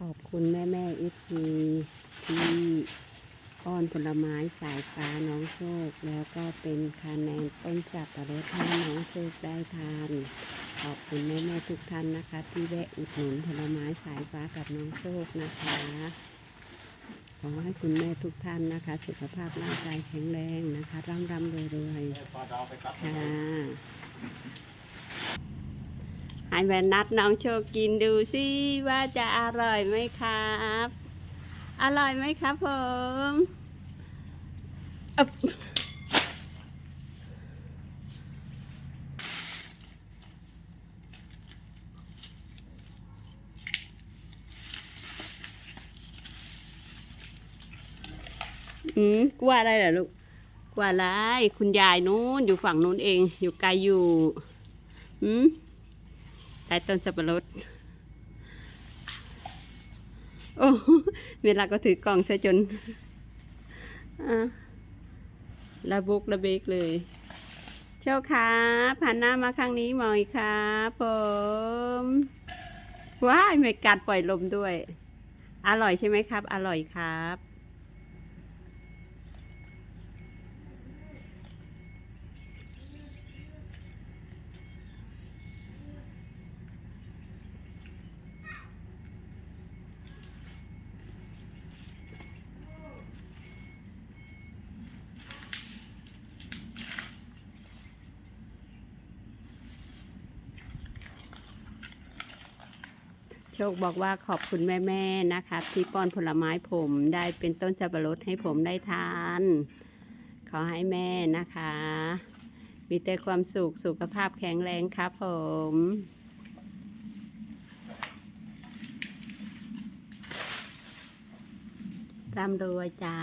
ขอบคุณแม่แม่เอชีที่ป้อนผลไม้สายฟ้าน้องโชค แล้วก็เป็นคะแนนต้นสับปะรดให้น้องโชคได้ทาน ขอบคุณแม่แม่ทุกท่านนะคะ ที่แวะอุดหนุนผลไม้สายฟ้ากับน้องโชคนะคะขอให้คุณแม่ทุกท่านนะคะ สุขภาพร่างกายแข็งแรงนะคะร่ำรำรวยรวยๆค่ะ ให้แม่นัดน้องโชคกินดูสิว่าจะอร่อยไหมครับ อร่อยไหมครับผมอึ๊บอืมกลัวอะไรเหรอลูกกว่าไร คุณยายนู้นอยู่ฝั่งนู้นเอง อยู่ไกลอยู่หืมใต้ต้นสับปะรด โอ้เวลาก็ถือกล่องซะจนะระบุกระเบกเลย เจ้าค่ะผ่านหน้ามาข้างนี้มอยครับผมว้ายไม่กัดปล่อยลมด้วย อร่อยใช่ไหมครับ อร่อยครับ โชคบอกว่าขอบคุณแม่ๆนะคะที่ป้อนผลไม้ผมได้เป็นต้นสับปะรดให้ผมได้ทาน ขอให้แม่นะคะ มีแต่ความสุขสุขภาพแข็งแรงครับผมร่ำรวยจ้า